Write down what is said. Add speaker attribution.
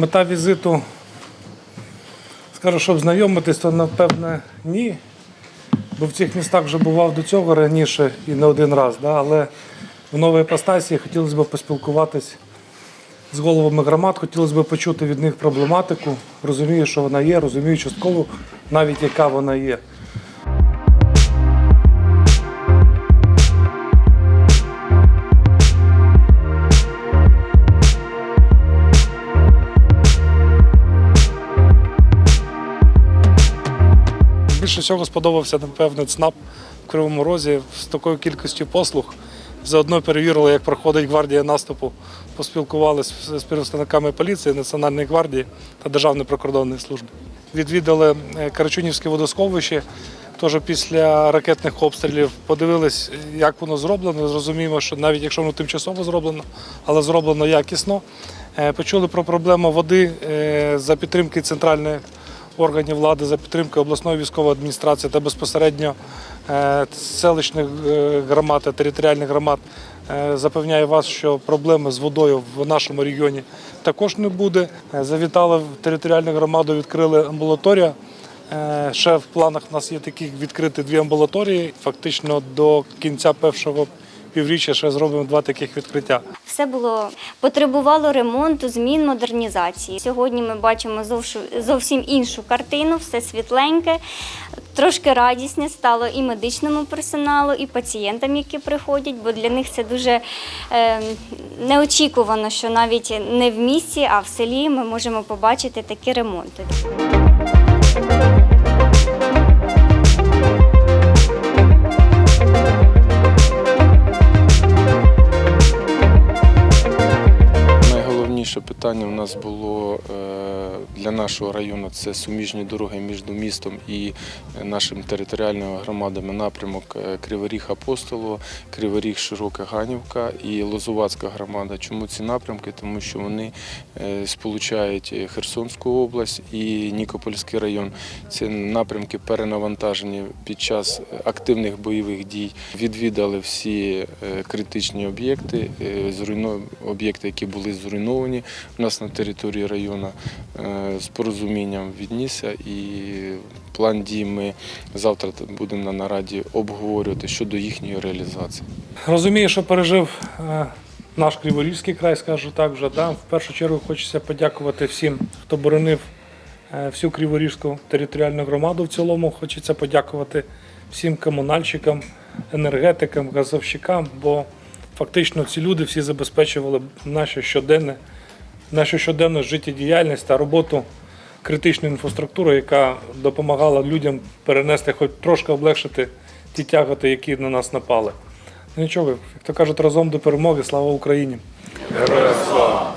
Speaker 1: Мета візиту, скажу, щоб знайомитись, то напевне ні. Бо в цих містах вже бував до цього раніше і не один раз. Да? Але в новій епостасії хотілося б поспілкуватись з головами громад, хотілося б почути від них проблематику. Розумію, що вона є, розумію частково, навіть яка вона є. Більше всього сподобався, напевне, ЦНАП в Кривому Розі з такою кількістю послуг. Заодно перевірили, як проходить гвардія наступу. Поспілкувалися з представниками поліції, Національної гвардії та Державної прикордонної служби. Відвідали е, Карачунівське водосховище. Теж після ракетних обстрілів подивились, як воно зроблено. Зрозуміємо, що навіть якщо воно тимчасово зроблено, але зроблено якісно. Е, Почули про проблему води е, за підтримки центральної органів влади за підтримки обласної військової адміністрації та безпосередньо е, селищних е, громад та територіальних громад е, запевняю вас, що проблеми з водою в нашому регіоні також не буде. Завітали в територіальну громаду, відкрили амбулаторію. Ще в планах у нас є такі відкрити дві амбулаторії. Фактично до кінця першого півріччя ще зробимо два таких відкриття.
Speaker 2: Все було потребувало ремонту, змін, модернізації. Сьогодні ми бачимо зовсім іншу картину, все світленьке, трошки радісне стало і медичному персоналу, і пацієнтам, які приходять, бо для них це дуже е, неочікувано, що навіть не в місті, а в селі ми можемо побачити такі ремонти.
Speaker 3: Найголовніше питання у нас було е, для нашого району це суміжні дороги між містом і е, нашими територіальними громадами напрямок е, Криворіг Апостолово, Криворіг Широка Ганівка і Лозувацька громада. Чому ці напрямки? Тому що вони сполучають Херсонську область і Нікопольський район. Це напрямки перенавантажені під час активних бойових дій. Відвідали всі критичні об'єкти, об'єкти, які були зруйновані у нас на території району. Е, З порозумінням віднісся і план дій ми завтра будемо на нараді обговорювати щодо їхньої реалізації.
Speaker 1: Розумію, що пережив е, наш Криворізький край, скажу так вже. Да? В першу чергу хочеться подякувати всім, хто боронив е, всю Криворізьку територіальну громаду в цілому. Хочеться подякувати всім комунальщикам, енергетикам, газовщикам, бо фактично ці люди всі забезпечували нашу щоденне, нашу щоденну життєдіяльність та роботу критичної інфраструктури, яка допомагала людям перенести, хоч трошки облегшити ті тяготи, які на нас напали. Ну, Нічого, як то кажуть, разом до перемоги. Слава Україні!
Speaker 4: Героям слава!